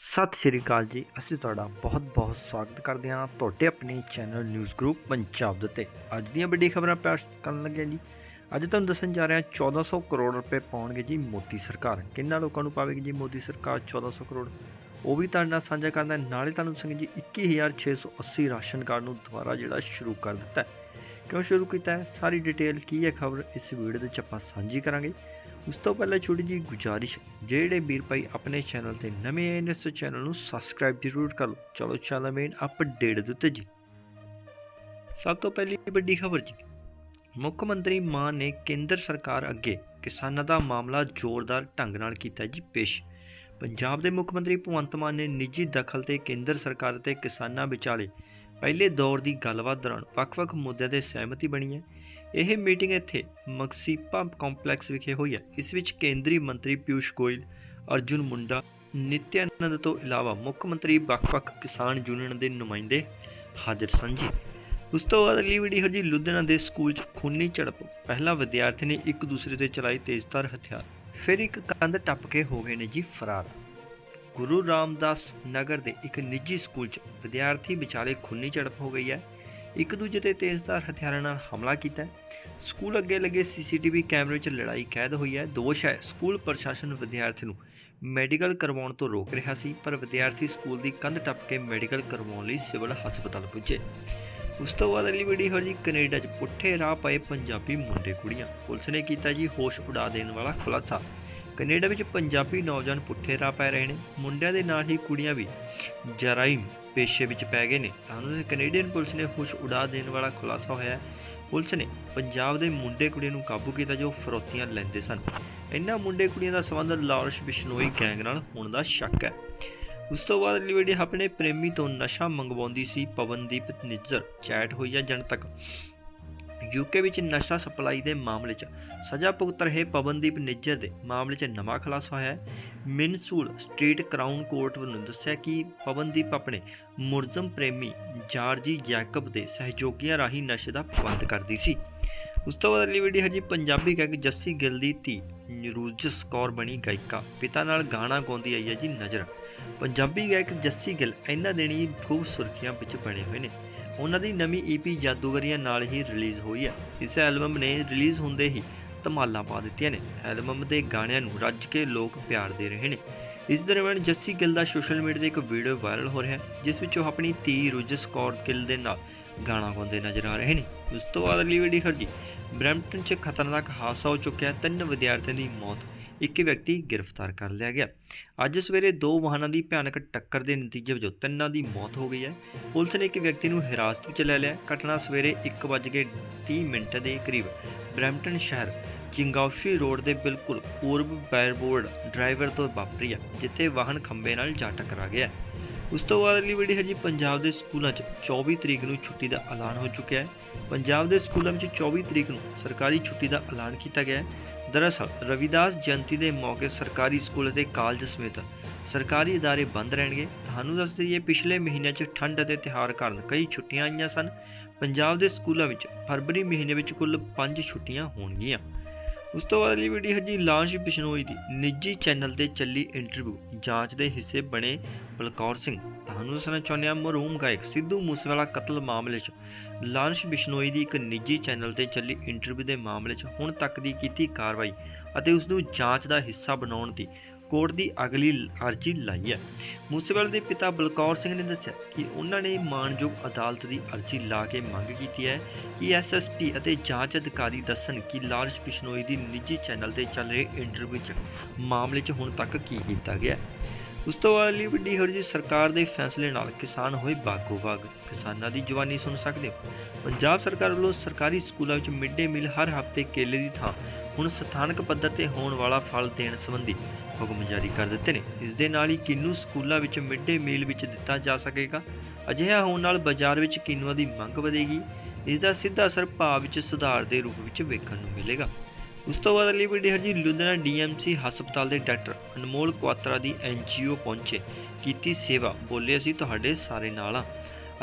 ਸਤਿ ਸ਼੍ਰੀ ਅਕਾਲ ਜੀ। ਅਸੀਂ ਤੁਹਾਡਾ ਬਹੁਤ-ਬਹੁਤ ਸਵਾਗਤ ਕਰਦੇ ਹਾਂ ਤੁਹਾਡੇ ਆਪਣੇ ਚੈਨਲ ਨਿਊਜ਼ ਗਰੁੱਪ ਪੰਜਾਬ ਦੇ ਉੱਤੇ। ਅੱਜ ਦੀਆਂ ਵੱਡੀ ਖਬਰਾਂ ਪੇਸ਼ ਕਰਨ ਲੱਗੇ ਜੀ। ਅੱਜ ਤੁਹਾਨੂੰ ਦੱਸਣ ਜਾ ਰਿਹਾ ਹਾਂ 1400 ਕਰੋੜ ਰੁਪਏ ਪਾਉਣਗੇ ਜੀ ਮੋਦੀ ਸਰਕਾਰ। ਕਿੰਨਾ ਲੋਕਾਂ ਨੂੰ ਪਾਵੇਗੀ ਜੀ ਮੋਦੀ ਸਰਕਾਰ 1400 ਕਰੋੜ? ਉਹ ਵੀ ਤੁਹਾਡੇ ਨਾਲ ਸਾਂਝਾ ਕਰਦਾ ਨਾਲੇ ਤੁਹਾਨੂੰ ਦੱਸਾਂਗੇ ਜੀ 21680 ਰਾਸ਼ਨ ਕਾਰਡ ਨੂੰ ਦੁਬਾਰਾ ਜਿਹੜਾ ਸ਼ੁਰੂ ਕਰ ਦਿੱਤਾ ਕਿਉਂ ਸ਼ੁਰੂ ਕੀਤਾ ਹੈ? ਸਾਰੀ ਡਿਟੇਲ ਕੀ ਹੈ ਖਬਰ ਇਸ ਵੀਡੀਓ ਦੇ ਵਿੱਚ ਆਪਾਂ ਸਾਂਝੀ ਕਰਾਂਗੇ। ਉਸ ਤੋਂ ਪਹਿਲਾਂ ਛੋਟੀ ਜੀ ਗੁਜਾਰਿਸ਼ ਜਿਹੜੇ ਵੀਰ ਭਾਈ ਆਪਣੇ ਚੈਨਲ ਤੇ ਨਵੇਂ ਆਏ ਨੇ, ਇਸ ਚੈਨਲ ਨੂੰ ਸਬਸਕ੍ਰਾਈਬ ਜ਼ਰੂਰ ਕਰ ਲਓ। ਚਲੋ ਚੱਲਦੇ ਮੇਨ ਅਪਡੇਟ ਦਿੱਤੇ ਜੀ। ਸਭ ਤੋਂ ਪਹਿਲੀ ਵੱਡੀ ਖਬਰ ਜੀ, ਮੁੱਖ ਮੰਤਰੀ ਮਾਨ ਨੇ ਕੇਂਦਰ ਸਰਕਾਰ ਅੱਗੇ ਕਿਸਾਨਾਂ ਦਾ ਮਾਮਲਾ ਜ਼ੋਰਦਾਰ ਢੰਗ ਨਾਲ ਕੀਤਾ ਜੀ ਪੇਸ਼। ਪੰਜਾਬ ਦੇ ਮੁੱਖ ਮੰਤਰੀ ਭਗਵੰਤ ਮਾਨ ਨੇ ਨਿੱਜੀ ਦਖਲ ਤੇ ਕੇਂਦਰ ਸਰਕਾਰ ਤੇ ਕਿਸਾਨਾਂ ਵਿਚਾਲੇ ਪਹਿਲੇ ਦੌਰ ਦੀ ਗੱਲਬਾਤ ਦੌਰਾਨ ਵੱਖ-ਵੱਖ ਮੁੱਦਿਆਂ ਤੇ ਸਹਿਮਤੀ ਬਣੀ ਹੈ। ਇਹ ਮੀਟਿੰਗ ਇੱਥੇ ਮਕਸੀਪਾ ਕੰਪਲੈਕਸ ਵਿਖੇ ਹੋਈ ਹੈ। ਇਸ ਵਿੱਚ ਕੇਂਦਰੀ ਮੰਤਰੀ ਪਿਊਸ਼ ਗੋਇਲ, ਅਰਜੁਨ ਮੁੰਡਾ ਨਿਤਿਆਨੰਦ ਤੋਂ ਇਲਾਵਾ ਮੁੱਖ ਮੰਤਰੀ ਵੱਖ-ਵੱਖ ਕਿਸਾਨ ਯੂਨੀਅਨ ਦੇ ਨੁਮਾਇੰਦੇ ਹਾਜ਼ਰ ਸਨ ਜੀ। ਉਸ ਤੋਂ ਬਾਅਦ ਅਗਲੀ ਵੀਡੀਓ ਜੀ ਲੁਧਿਆਣਾ ਦੇ ਸਕੂਲ 'ਚ ਖੂਨੀ ਝੜਪ। ਪਹਿਲਾ ਵਿਦਿਆਰਥੀ ਨੇ ਇੱਕ ਦੂਸਰੇ ਤੇ ਚਲਾਈ ਤੇਜ਼ਧਾਰ ਹਥਿਆਰ। ਫਿਰ ਇੱਕ ਕੰਧ ਟੱਪ ਕੇ ਹੋ ਗਏ ਨੇ ਜੀ ਫਰਾਰ। ਗੁਰੂ ਰਾਮਦਾਸ ਨਗਰ ਦੇ ਇੱਕ ਨਿੱਜੀ ਸਕੂਲ 'ਚ ਵਿਦਿਆਰਥੀ ਵਿਚਾਲੇ ਖੂਨੀ ਝੜਪ ਹੋ ਗਈ ਹੈ। ਇੱਕ ਦੂਜੇ ਤੇ ਤੇਜ਼ਧਾਰ ਹਥਿਆਰਾਂ ਨਾਲ ਹਮਲਾ ਕੀਤਾ ਸਕੂਲ ਅੱਗੇ ਲੱਗੇ ਸੀਸੀਟੀਵੀ ਕੈਮਰੇ 'ਚ ਲੜਾਈ ਕੈਦ ਹੋਈ ਹੈ। ਦੋਸ਼ ਹੈ, ਸਕੂਲ ਪ੍ਰਸ਼ਾਸਨ ਵਿਦਿਆਰਥੀ ਨੂੰ ਮੈਡੀਕਲ ਕਰਵਾਉਣ ਤੋਂ ਰੋਕ ਰਿਹਾ ਸੀ, ਪਰ ਵਿਦਿਆਰਥੀ ਸਕੂਲ ਦੀ ਕੰਧ ਟੱਪ ਕੇ ਮੈਡੀਕਲ ਕਰਵਾਉਣ ਲਈ ਸਿਵਲ ਹਸਪਤਾਲ ਪੁੱਜੇ। ਉਸ ਤੋਂ ਬਾਅਦ ਅਗਲੀ ਵੀਡੀਓ ਹੋ ਜੀ, ਕੈਨੇਡਾ 'ਚ ਪੁੱਠੇ ਰਾਹ ਪਏ ਪੰਜਾਬੀ ਮੁੰਡੇ ਕੁੜੀਆਂ। ਪੁਲਿਸ ਨੇ ਕੀਤਾ ਜੀ ਹੋਸ਼ ਉਡਾ ਦੇਣ ਵਾਲਾ ਖੁਲਾਸਾ। ਕੈਨੇਡਾ ਵਿੱਚ ਪੰਜਾਬੀ ਨੌਜਵਾਨ ਪੁੱਠੇ ਰਾਹ ਪੈ ਰਹੇ ਨੇ। ਮੁੰਡਿਆਂ ਦੇ ਨਾਲ ਹੀ ਕੁੜੀਆਂ ਵੀ। ਜਰਾਇਮ ਪੇਸ਼ੇ ਵਿੱਚ ਪੈ ਗਏ ਨੇ। ਤੁਹਾਨੂੰ ਕੈਨੇਡੀਅਨ ਪੁਲਿਸ ਨੇ ਹੋਸ਼ ਉਡਾ ਦੇਣ ਵਾਲਾ ਖੁਲਾਸਾ ਹੋਇਆ ਹੈ। ਪੁਲਿਸ ਨੇ ਪੰਜਾਬ ਦੇ ਮੁੰਡੇ ਕੁੜੀਆਂ ਨੂੰ ਕਾਬੂ ਕੀਤਾ ਜੋ ਫਰੋਤੀਆਂ ਲੈਂਦੇ ਸਨ। ਇਹਨਾਂ ਮੁੰਡੇ ਕੁੜੀਆਂ ਦਾ ਸੰਬੰਧ ਲਾਰਸ਼ ਬਿਸ਼ਨੋਈ ਗੈਂਗ ਨਾਲ ਹੋਣ ਦਾ ਸ਼ੱਕ ਹੈ। ਉਸ ਤੋਂ ਬਾਅਦ ਅਗਲੀ ਵੀਡੀਓ ਆਪਣੇ ਪ੍ਰੇਮੀ ਤੋਂ ਨਸ਼ਾ ਮੰਗਵਾਉਂਦੀ ਸੀ ਪਵਨਦੀਪ ਨਿੱਜਰ। ਚੈਟ ਹੋਈ ਹੈ ਜਨਤਕ? ਯੂਕੇ ਵਿੱਚ ਨਸ਼ਾ ਸਪਲਾਈ ਦੇ ਮਾਮਲੇ 'ਚ ਸਜ਼ਾ ਭੁਗਤ ਰਹੇ ਪਵਨਦੀਪ ਨਿੱਜਰ ਦੇ ਮਾਮਲੇ 'ਚ ਨਵਾਂ ਖੁਲਾਸਾ ਹੋਇਆ ਹੈ। ਮਿਨਸੂਲ ਸਟੇਟ ਕਰਾਊਨ ਕੋਰਟ ਵੱਲੋਂ ਦੱਸਿਆ ਕਿ ਪਵਨਦੀਪ ਆਪਣੇ ਮੁਰਜ਼ਮ ਪ੍ਰੇਮੀ ਜਾਰਜੀ ਜੈਕਬ ਦੇ ਸਹਿਯੋਗੀਆਂ ਰਾਹੀਂ ਨਸ਼ੇ ਦਾ ਪ੍ਰਬੰਧ ਕਰਦੀ ਸੀ। ਉਸ ਤੋਂ ਬਾਅਦ ਅਗਲੀ ਵੀਡੀਓ ਹੈ ਜੀ ਪੰਜਾਬੀ ਗਾਇਕ ਜੱਸੀ ਗਿੱਲ ਦੀ ਧੀ ਨਿਰੂਜਸ ਕੌਰ ਬਣੀ ਗਾਇਕਾ। ਪਿਤਾ ਨਾਲ ਗਾਣਾ ਗਾਉਂਦੀ ਆਈ ਹੈ ਜੀ ਨਜ਼ਰ। ਪੰਜਾਬੀ ਗਾਇਕ ਜੱਸੀ ਗਿੱਲ ਇਹਨਾਂ ਦਿਨੀ ਖੂਬ ਸੁਰਖੀਆਂ ਵਿੱਚ ਬਣੇ ਹੋਏ ਨੇ। ਉਹਨਾਂ ਦੀ ਨਵੀਂ ਈਪੀ ਜਾਦੂਗਰੀਆਂ ਨਾਲ ਹੀ ਰਿਲੀਜ਼ ਹੋਈ ਹੈ। ਇਸ ਐਲਬਮ ਨੇ ਰਿਲੀਜ਼ ਹੁੰਦੇ ਹੀ ਧਮਾਲਾਂ ਪਾ ਦਿੱਤੀਆਂ ਨੇ। ਐਲਬਮ ਦੇ ਗਾਣਿਆਂ ਨੂੰ ਰੱਜ ਕੇ ਲੋਕ ਪਿਆਰ ਦੇ ਰਹੇ ਨੇ। ਇਸ ਦਰਮਿਆਨ ਜੱਸੀ ਗਿੱਲ ਦਾ ਸੋਸ਼ਲ ਮੀਡੀਆ ਤੇ ਇੱਕ ਵੀਡੀਓ ਵਾਇਰਲ ਹੋ ਰਿਹਾ ਹੈ, ਜਿਸ ਵਿੱਚ ਉਹ ਆਪਣੀ ਧੀ ਰੁਜਸ ਕੌਰ ਗਿੱਲ ਦੇ ਨਾਲ ਗਾਣਾ ਗਾਉਂਦੇ ਨਜ਼ਰ ਆ ਰਹੇ ਨੇ। ਉਸ ਤੋਂ ਬਾਅਦ ਅਗਲੀ ਵੀਡੀਓ ਖਰਜੀ ਬ੍ਰੈਂਪਟਨ 'ਚ ਖਤਰਨਾਕ ਹਾਦਸਾ ਹੋ ਚੁੱਕਿਆ ਤਿੰਨ ਵਿਦਿਆਰਥੀਆਂ ਦੀ ਮੌਤ ਇੱਕ ਵਿਅਕਤੀ ਗ੍ਰਿਫਤਾਰ ਕਰ ਲਿਆ ਗਿਆ। ਅੱਜ ਸਵੇਰੇ ਦੋ ਵਾਹਨਾਂ ਦੀ ਭਿਆਨਕ ਟੱਕਰ ਦੇ ਨਤੀਜੇ ਵਜੋਂ ਤਿੰਨਾਂ ਦੀ ਮੌਤ ਹੋ ਗਈ ਹੈ। ਪੁਲਿਸ ਨੇ ਇੱਕ ਵਿਅਕਤੀ ਨੂੰ ਹਿਰਾਸਤ ਵਿੱਚ ਲੈ ਲਿਆ। ਘਟਨਾ ਸਵੇਰੇ 1:30 ਮਿੰਟ ਦੇ ਕਰੀਬ ਬ੍ਰੈਂਪਟਨ ਸ਼ਹਿਰ ਚਿੰਗਾਉਸ਼ੀ ਰੋਡ ਦੇ ਬਿਲਕੁਲ ਪੂਰਬ ਬੈਰਬੋਰਡ ਡਰਾਈਵਰ ਤੋਂ ਵਾਪਰੀ ਹੈ, ਜਿੱਥੇ ਵਾਹਨ ਖੰਬੇ ਨਾਲ ਜਾ ਟਕਰਾ ਗਿਆ ਉਸ ਤੋਂ ਬਾਅਦ ਅਗਲੀ ਵੀਡੀਓ ਹੈ ਜੀ ਪੰਜਾਬ ਦੇ ਸਕੂਲਾਂ 'ਚ 24 ਤਰੀਕ ਨੂੰ ਛੁੱਟੀ ਦਾ ਐਲਾਨ ਹੋ ਚੁੱਕਿਆ ਹੈ। ਪੰਜਾਬ ਦੇ ਸਕੂਲਾਂ ਵਿੱਚ 24 ਤਰੀਕ ਨੂੰ ਸਰਕਾਰੀ ਛੁੱਟੀ ਦਾ ਐਲਾਨ ਕੀਤਾ ਗਿਆ ਹੈ। ਦਰਅਸਲ ਰਵਿਦਾਸ ਜਯੰਤੀ ਦੇ ਮੌਕੇ ਸਰਕਾਰੀ ਸਕੂਲ ਅਤੇ ਕਾਲਜ ਸਮੇਤ ਸਰਕਾਰੀ ادارے ਬੰਦ ਰਹਿਣਗੇ ਤੁਹਾਨੂੰ ਦੱਸ ਦਈਏ ਪਿਛਲੇ ਮਹੀਨਿਆਂ 'ਚ ਠੰਡ ਅਤੇ ਤਿਉਹਾਰ ਕਾਰਨ ਕਈ ਛੁੱਟੀਆਂ ਆਈਆਂ ਸਨ ਪੰਜਾਬ ਦੇ ਸਕੂਲਾਂ ਵਿੱਚ ਫਰਵਰੀ ਮਹੀਨੇ ਵਿੱਚ ਕੁੱਲ 5 ਛੁੱਟੀਆਂ ਹੋਣਗੀਆਂ ਉਸ ਤੋਂ ਬਾਅਦ ਅਗਲੀ ਵੀਡੀਓ ਹੈ ਜੀ ਲਾਂਸ਼ ਬਿਸ਼ਨੋਈ ਦੀ, ਨਿੱਜੀ ਚੈਨਲ ਤੇ ਚੱਲੀ ਇੰਟਰਵਿਊ ਜਾਂਚ ਦੇ ਹਿੱਸੇ ਬਣੇ ਬਲਕੌਰ ਸਿੰਘ। ਤੁਹਾਨੂੰ ਦੱਸਣਾ ਚਾਹੁੰਦੇ ਹਾਂ ਮਰਹੂਮ ਗਾਇਕ ਸਿੱਧੂ ਮੂਸੇਵਾਲਾ ਕਤਲ ਮਾਮਲੇ 'ਚ। ਲਾਂਸ਼ ਬਿਸ਼ਨੋਈ ਦੀ ਇੱਕ ਨਿੱਜੀ ਚੈਨਲ ਤੇ ਚੱਲੀ ਇੰਟਰਵਿਊ ਦੇ ਮਾਮਲੇ 'ਚ ਹੁਣ ਤੱਕ ਦੀ ਕੀਤੀ ਕਾਰਵਾਈ ਅਤੇ ਉਸ ਨੂੰ ਜਾਂਚ ਦਾ ਹਿੱਸਾ ਬਣਾਉਣ ਦੀ ਕੋਰਟ ਦੀ ਅਗਲੀ ਅਰਜ਼ੀ ਲਾਈ ਹੈ। ਮੂਸੇਵਾਲੇ ਦੇ ਪਿਤਾ ਬਲਕੌਰ ਸਿੰਘ ਨੇ ਦੱਸਿਆ ਕਿ ਉਹਨਾਂ ਨੇ ਮਾਨਯੋਗ ਅਦਾਲਤ ਦੀ ਅਰਜ਼ੀ ਲਾ ਕੇ ਮੰਗ ਕੀਤੀ ਹੈ ਕਿ ਐਸਐਸਪੀ ਅਤੇ ਜਾਂਚ ਅਧਿਕਾਰੀ ਦੱਸਣ ਕਿ ਲਾਰੈਂਸ ਬਿਸ਼ਨੋਈ ਦੀ ਨਿੱਜੀ ਚੈਨਲ ਤੇ ਚੱਲ ਰਹੇ ਇੰਟਰਵਿਊ 'ਚ ਮਾਮਲੇ 'ਚ ਹੁਣ ਤੱਕ ਕੀ ਕੀਤਾ ਗਿਆ ਉਸ ਤੋਂ ਬਾਅਦ ਲਈ ਵੱਡੀ ਖਬਰ ਸਰਕਾਰ ਦੇ ਫੈਸਲੇ ਨਾਲ ਕਿਸਾਨ ਹੋਏ ਬਾਗੋ ਬਾਗ ਕਿਸਾਨਾਂ ਦੀ ਜਵਾਨੀ ਸੁਣ ਸਕਦੇ ਹੋ। ਪੰਜਾਬ ਸਰਕਾਰ ਵੱਲੋਂ ਸਰਕਾਰੀ ਸਕੂਲਾਂ ਵਿੱਚ ਮਿਡ ਡੇ ਮੀਲ ਹਰ ਹਫ਼ਤੇ ਕੇਲੇ ਦੀ ਥਾਂ ਹੁਣ ਸਥਾਨਕ ਪੱਧਰ ਤੇ ਹੋਣ ਵਾਲਾ ਫਲ ਦੇਣ ਸੰਬੰਧੀ ਹੁਕਮ ਜਾਰੀ ਕਰ ਦਿੱਤੇ ਨੇ। ਇਸ ਦੇ ਨਾਲ ਹੀ ਕਿੰਨੂ ਸਕੂਲਾਂ ਵਿੱਚ ਮਿਡ ਡੇ ਮੀਲ ਵਿੱਚ ਦਿੱਤਾ ਜਾ ਸਕੇਗਾ। ਅਜਿਹਾ ਹੋਣ ਨਾਲ ਬਾਜ਼ਾਰ ਵਿੱਚ ਕਿੰਨੂਆਂ ਦੀ ਮੰਗ ਵਧੇਗੀ। ਇਸ ਦਾ ਸਿੱਧਾ ਅਸਰ ਭਾਅ ਵਿੱਚ ਸੁਧਾਰ ਦੇ ਰੂਪ ਵਿੱਚ ਵੇਖਣ ਨੂੰ ਮਿਲੇਗਾ। ਉਸ ਤੋਂ ਬਾਅਦ ਅਗਲੀ ਵੀਡੀਓ ਹੈ ਜੀ ਲੁਧਿਆਣਾ ਡੀਐਮਸੀ ਹਸਪਤਾਲ ਦੇ ਡਾਕਟਰ ਅਨਮੋਲ ਕੁਆਤਰਾ ਦੀ ਐਨਜੀਓ ਪਹੁੰਚੇ। ਕੀਤੀ ਸੇਵਾ ਬੋਲੇ ਅਸੀਂ ਤੁਹਾਡੇ ਸਾਰੇ ਨਾਲ ਹਾਂ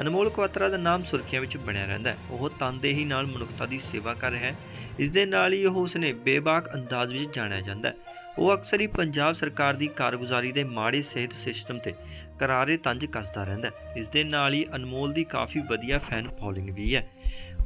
ਅਨਮੋਲ ਕਵਾਤਰਾ ਦਾ ਨਾਮ ਸੁਰਖੀਆਂ ਵਿੱਚ ਬਣਿਆ ਰਹਿੰਦਾ ਹੈ। ਉਹ ਤਨਦੇਹੀ ਨਾਲ ਮਨੁੱਖਤਾ ਦੀ ਸੇਵਾ ਕਰ ਰਿਹਾ ਹੈ। ਇਸ ਦੇ ਨਾਲ ਹੀ ਉਹ ਉਸਨੇ ਬੇਬਾਕ ਅੰਦਾਜ਼ ਵਿੱਚ ਜਾਣਿਆ ਜਾਂਦਾ ਹੈ। ਉਹ ਅਕਸਰ ਹੀ ਪੰਜਾਬ ਸਰਕਾਰ ਦੀ ਕਾਰਗੁਜ਼ਾਰੀ ਦੇ ਮਾੜੇ ਸਿਹਤ ਸਿਸਟਮ ਤੇ ਕਰਾਰੇ ਤੰਜ ਕੱਸਦਾ ਰਹਿੰਦਾ ਹੈ। ਇਸ ਦੇ ਨਾਲ ਹੀ ਅਨਮੋਲ ਦੀ ਕਾਫੀ ਵਧੀਆ ਫੈਨ ਫੋਲੋਇੰਗ ਵੀ ਹੈ।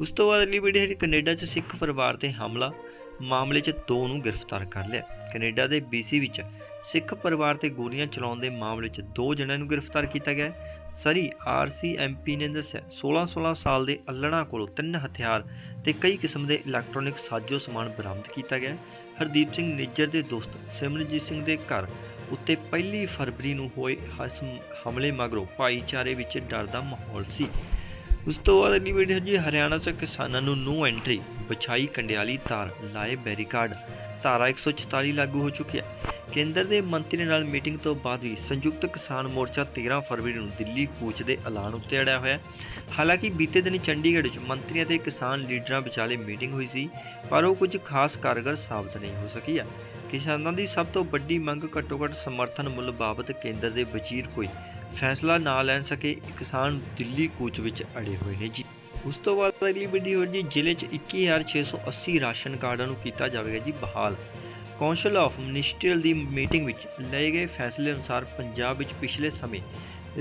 ਉਸ ਤੋਂ ਬਾਅਦ ਅਗਲੀ ਵੀਡੀਓ ਹੈ ਕੈਨੇਡਾ 'ਚ ਸਿੱਖ ਪਰਿਵਾਰ ਤੇ ਹਮਲਾ, ਮਾਮਲੇ 'ਚ ਦੋ ਨੂੰ ਗ੍ਰਿਫਤਾਰ ਕਰ ਲਿਆ। ਕੈਨੇਡਾ ਦੇ BC ਵਿੱਚ ਸਿੱਖ ਪਰਿਵਾਰ ਤੇ ਗੋਲੀਆਂ ਚਲਾਉਣ ਦੇ ਮਾਮਲੇ 'ਚ ਦੋ ਜਣਿਆਂ ਨੂੰ ਗ੍ਰਿਫਤਾਰ ਕੀਤਾ ਗਿਆ ਹੈ। ਸਰੀ ਆਰਸੀਐਮਪੀ ਨੇ ਦੱਸਿਆ 16-16 ਸਾਲ ਦੇ ਅੱਲਣਾ ਕੋਲੋਂ ਤਿੰਨ ਹਥਿਆਰ ਤੇ ਕਈ ਕਿਸਮ ਦੇ ਇਲੈਕਟ੍ਰੋਨਿਕ ਸਾਜ਼ੋ ਸਮਾਨ ਬਰਾਮਦ ਕੀਤਾ ਗਿਆ ਹਰਦੀਪ ਸਿੰਘ ਨਿੱਜਰ ਦੇ ਦੋਸਤ ਸਿਮਰਜੀਤ ਸਿੰਘ ਦੇ ਘਰ ਉੱਤੇ ਪਹਿਲੀ ਫਰਵਰੀ ਨੂੰ ਹੋਏ ਹਸਮ- ਹਮਲੇ ਮਗਰੋਂ ਭਾਈਚਾਰੇ ਵਿੱਚ ਡਰ ਦਾ ਮਾਹੌਲ ਸੀ। ਉਸ ਤੋਂ ਬਾਅਦ ਅਗਲੀ ਵੀਡੀਓ ਜੀ, ਹਰਿਆਣਾ 'ਚ ਕਿਸਾਨਾਂ ਨੂੰ ਨੋ ਐਂਟਰੀ ਬਛਾਈ ਕੰਡਿਆਲੀ ਤਾਰ, ਲਾਏ ਬੈਰੀਕਾਰਡ ਧਾਰਾ 144 ਲਾਗੂ ਹੋ ਚੁੱਕੀ ਹੈ। ਕੇਂਦਰ ਦੇ ਮੰਤਰੀ ਨਾਲ ਮੀਟਿੰਗ ਤੋਂ ਬਾਅਦ ਵੀ ਸੰਯੁਕਤ ਕਿਸਾਨ ਮੋਰਚਾ 13 ਫਰਵਰੀ ਨੂੰ ਦਿੱਲੀ ਕੂਚ ਦੇ ਐਲਾਨ ਉੱਤੇ ਅੜਿਆ ਹੋਇਆ ਹਾਲਾਂਕਿ ਬੀਤੇ ਦਿਨ ਚੰਡੀਗੜ੍ਹ ਵਿੱਚ ਮੰਤਰੀਆਂ ਤੇ ਕਿਸਾਨ ਲੀਡਰਾਂ ਵਿਚਾਲੇ ਮੀਟਿੰਗ ਹੋਈ ਸੀ, ਪਰ ਉਹ ਕੁਝ ਖਾਸ ਕਾਰਗਰ ਸਾਬਤ ਨਹੀਂ ਹੋ ਸਕੀ ਹੈ। ਕਿਸਾਨਾਂ ਦੀ ਸਭ ਤੋਂ ਵੱਡੀ ਮੰਗ ਘੱਟੋ-ਘੱਟ ਸਮਰਥਨ ਮੁੱਲ ਬਾਬਤ ਕੇਂਦਰ ਦੇ ਵਜ਼ੀਰ ਕੋਈ ਫੈਸਲਾ ਨਾ ਲੈਣ ਸਕੇ ਕਿਸਾਨ ਦਿੱਲੀ ਕੂਚ ਵਿੱਚ ਅੜੇ ਹੋਏ ਨੇ ਜੀ। ਉਸ ਤੋਂ ਬਾਅਦ ਅਗਲੀ ਵੀਡੀਓ ਜੀ, ਜ਼ਿਲ੍ਹੇ 'ਚ 21680 ਰਾਸ਼ਨ ਕਾਰਡਾਂ ਨੂੰ ਕੀਤਾ ਜਾਵੇਗਾ ਜੀ ਬਹਾਲ। ਕੌਂਸਲ ਆਫ ਮਿਨਿਸਟਰੀਅਲ ਦੀ ਮੀਟਿੰਗ ਵਿੱਚ ਲਏ ਗਏ ਫੈਸਲੇ ਅਨੁਸਾਰ ਪੰਜਾਬ ਵਿੱਚ ਪਿਛਲੇ ਸਮੇਂ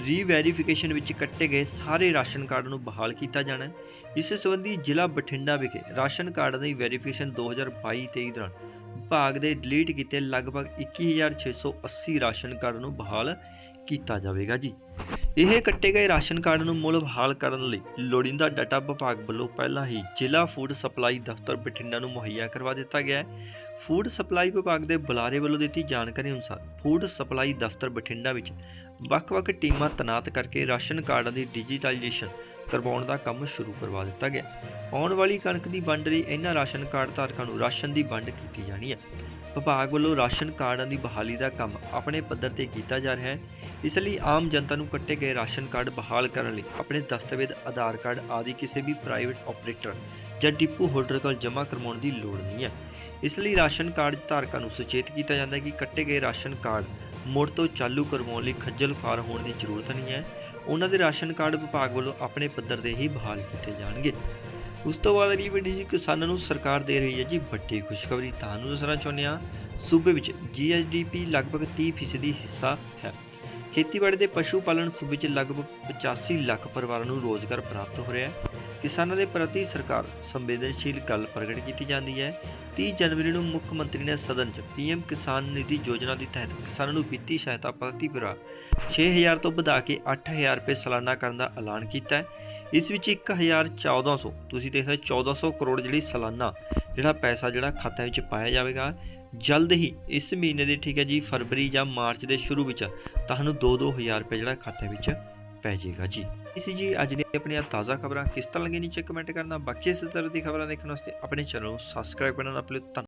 ਰੀਵੈਰੀਫਿਕੇਸ਼ਨ ਵਿੱਚ ਕੱਟੇ ਗਏ ਸਾਰੇ ਰਾਸ਼ਨ ਕਾਰਡ ਨੂੰ ਬਹਾਲ ਕੀਤਾ ਜਾਣਾ ਹੈ। ਇਸ ਸੰਬੰਧੀ ਜ਼ਿਲ੍ਹਾ ਬਠਿੰਡਾ ਵਿਖੇ ਰਾਸ਼ਨ ਕਾਰਡਾਂ ਦੀ ਵੈਰੀਫਿਕੇਸ਼ਨ 2022-23 ਦੌਰਾਨ ਵਿਭਾਗ ਦੇ ਡਿਲੀਟ ਕੀਤੇ ਲਗਭਗ 21680 ਰਾਸ਼ਨ ਕਾਰਡ ਨੂੰ ਬਹਾਲ ਕੀਤਾ ਜਾਵੇਗਾ ਜੀ। ਇਹ ਕੱਟੇ ਗਏ ਰਾਸ਼ਨ ਕਾਰਡ ਨੂੰ ਮੁੜ ਬਹਾਲ ਕਰਨ ਲਈ ਲੋੜੀਂਦਾ ਡਾਟਾ ਵਿਭਾਗ ਵੱਲੋਂ ਪਹਿਲਾਂ ਹੀ ਜ਼ਿਲ੍ਹਾ ਫੂਡ ਸਪਲਾਈ ਦਫ਼ਤਰ ਬਠਿੰਡਾ ਨੂੰ ਮੁਹੱਈਆ ਕਰਵਾ ਦਿੱਤਾ ਗਿਆ ਹੈ। ਫੂਡ ਸਪਲਾਈ ਵਿਭਾਗ ਦੇ ਬੁਲਾਰੇ ਵੱਲੋਂ ਦਿੱਤੀ ਜਾਣਕਾਰੀ ਅਨੁਸਾਰ ਫੂਡ ਸਪਲਾਈ ਦਫ਼ਤਰ ਬਠਿੰਡਾ ਵਿੱਚ ਵੱਖ-ਵੱਖ ਟੀਮਾਂ ਤੈਨਾਤ ਕਰਕੇ ਰਾਸ਼ਨ ਕਾਰਡਾਂ ਦੀ ਡਿਜੀਟਾਈਜੇਸ਼ਨ ਕਰਵਾਉਣ ਦਾ ਕੰਮ ਸ਼ੁਰੂ ਕਰਵਾ ਦਿੱਤਾ ਗਿਆ। ਆਉਣ ਵਾਲੀ ਕਣਕ ਦੀ ਵੰਡ ਲਈ ਇਹਨਾਂ ਰਾਸ਼ਨ ਕਾਰਡ ਧਾਰਕਾਂ ਨੂੰ ਰਾਸ਼ਨ ਦੀ ਵੰਡ ਕੀਤੀ ਜਾਣੀ ਹੈ। ਵਿਭਾਗ ਵੱਲੋਂ ਰਾਸ਼ਨ ਕਾਰਡਾਂ ਦੀ ਬਹਾਲੀ ਦਾ ਕੰਮ ਆਪਣੇ ਪੱਧਰ ਤੇ ਕੀਤਾ ਜਾ ਰਿਹਾ ਹੈ। ਇਸ ਲਈ ਆਮ ਜਨਤਾ ਨੂੰ ਕੱਟੇ ਗਏ ਰਾਸ਼ਨ ਕਾਰਡ ਬਹਾਲ ਕਰਨ ਲਈ ਆਪਣੇ ਦਸਤਾਵੇਜ਼, ਆਧਾਰ ਕਾਰਡ ਆਦਿ ਕਿਸੇ ਵੀ ਪ੍ਰਾਈਵੇਟ ਆਪਰੇਟਰ ਜਾਂ ਡਿਪੂ ਹੋਲਡਰ ਕੋਲ ਜਮ੍ਹਾਂ ਕਰਵਾਉਣ ਦੀ ਲੋੜ ਨਹੀਂ ਹੈ। ਇਸ ਲਈ ਰਾਸ਼ਨ ਕਾਰਡ ਧਾਰਕਾਂ ਨੂੰ ਸੁਚੇਤ ਕੀਤਾ ਜਾਂਦਾ ਹੈ ਕਿ ਕੱਟੇ ਗਏ ਰਾਸ਼ਨ ਕਾਰਡ ਮੁੜ ਤੋਂ ਚਾਲੂ ਕਰਵਾਉਣ ਲਈ ਖੱਜਲ ਖੁਆਰ ਹੋਣ ਦੀ ਜ਼ਰੂਰਤ ਨਹੀਂ ਹੈ। ਉਹਨਾਂ ਦੇ ਰਾਸ਼ਨ ਕਾਰਡ ਵਿਭਾਗ ਵੱਲੋਂ ਆਪਣੇ ਪੱਧਰ ਤੇ ਹੀ ਬਹਾਲ ਕੀਤੇ ਜਾਣਗੇ। ਉਸ ਤੋਂ ਬਾਅਦ ਅਗਲੀ ਵੀਡੀਓ ਜੀ ਕਿਸਾਨਾਂ ਨੂੰ ਸਰਕਾਰ ਦੇ ਰਹੀ ਹੈ ਜੀ ਵੱਡੀ ਖੁਸ਼ਖਬਰੀ। ਤੁਹਾਨੂੰ ਦੱਸਣਾ ਚਾਹੁੰਦੇ ਹਾਂ, ਸੂਬੇ ਵਿੱਚ ਜੀਐਸਡੀਪੀ ਲਗਭਗ 30% ਹਿੱਸਾ ਹੈ। ਖੇਤੀਬਾੜੀ ਦੇ ਪਸ਼ੂ ਪਾਲਣ ਸੂਬੇ 'ਚ ਲਗਭਗ 85 ਲੱਖ ਪਰਿਵਾਰਾਂ ਨੂੰ ਰੋਜ਼ਗਾਰ ਪ੍ਰਾਪਤ ਹੋ ਰਿਹਾ ਹੈ। ਕਿਸਾਨਾਂ ਦੇ ਪ੍ਰਤੀ ਸਰਕਾਰ ਸੰਵੇਦਨਸ਼ੀਲ ਗੱਲ ਪ੍ਰਗਟ ਕੀਤੀ ਜਾਂਦੀ ਹੈ। 30 ਜਨਵਰੀ ਨੂੰ ਮੁੱਖ ਮੰਤਰੀ ਨੇ ਸਦਨ 'ਚ ਪੀਐਮ ਕਿਸਾਨ ਨਿਧੀ ਯੋਜਨਾ ਦੇ ਤਹਿਤ ਕਿਸਾਨਾਂ ਨੂੰ ਵਿੱਤੀ ਸਹਾਇਤਾ ਪ੍ਰਤੀ ਪਰਿਵਾਰ 6000 ਤੋਂ ਵਧਾ ਕੇ 8000 ਰੁਪਏ ਸਾਲਾਨਾ ਕਰਨ ਦਾ ਐਲਾਨ ਕੀਤਾ ਹੈ। ਇਸ ਵਿੱਚ 1400 ਤੁਸੀਂ ਦੇਖ ਸਕਦੇ ਹੋ 1400 ਕਰੋੜ ਜਿਹੜੀ ਸਾਲਾਨਾ ਜਿਹੜਾ ਪੈਸਾ ਜਿਹੜਾ ਖਾਤੇ ਵਿੱਚ ਪਾਇਆ ਜਾਵੇਗਾ। ਜਲਦ ਹੀ ਇਸ ਮਹੀਨੇ ਦੇ, ਠੀਕ ਹੈ ਜੀ, ਫਰਵਰੀ ਜਾਂ ਮਾਰਚ ਦੇ ਸ਼ੁਰੂ ਵਿੱਚ ਤੁਹਾਨੂੰ 2-2000 ਰੁਪਏ ਜਿਹੜਾ ਖਾਤੇ ਵਿੱਚ ਪੈ ਜਾਏਗਾ ਜੀ। ਇਸੀ ਜੀ ਅੱਜ ਦੀ ਆਪਣੀਆਂ ਤਾਜ਼ਾ ਖਬਰਾਂ ਕਿਸ ਤਰ੍ਹਾਂ ਲੱਗੀ ਨੀਚੇ ਕਮੈਂਟ ਕਰਨਾ। ਬਾਕੀ ਇਸੇ ਤਰ੍ਹਾਂ ਦੀ ਖਬਰਾਂ ਦੇਖਣ ਵਾਸਤੇ ਆਪਣੇ ਚੈਨਲ ਨੂੰ ਸਬਸਕ੍ਰਾਈਬ ਕਰਨਾ ਨਾ ਭੁੱਲੋ।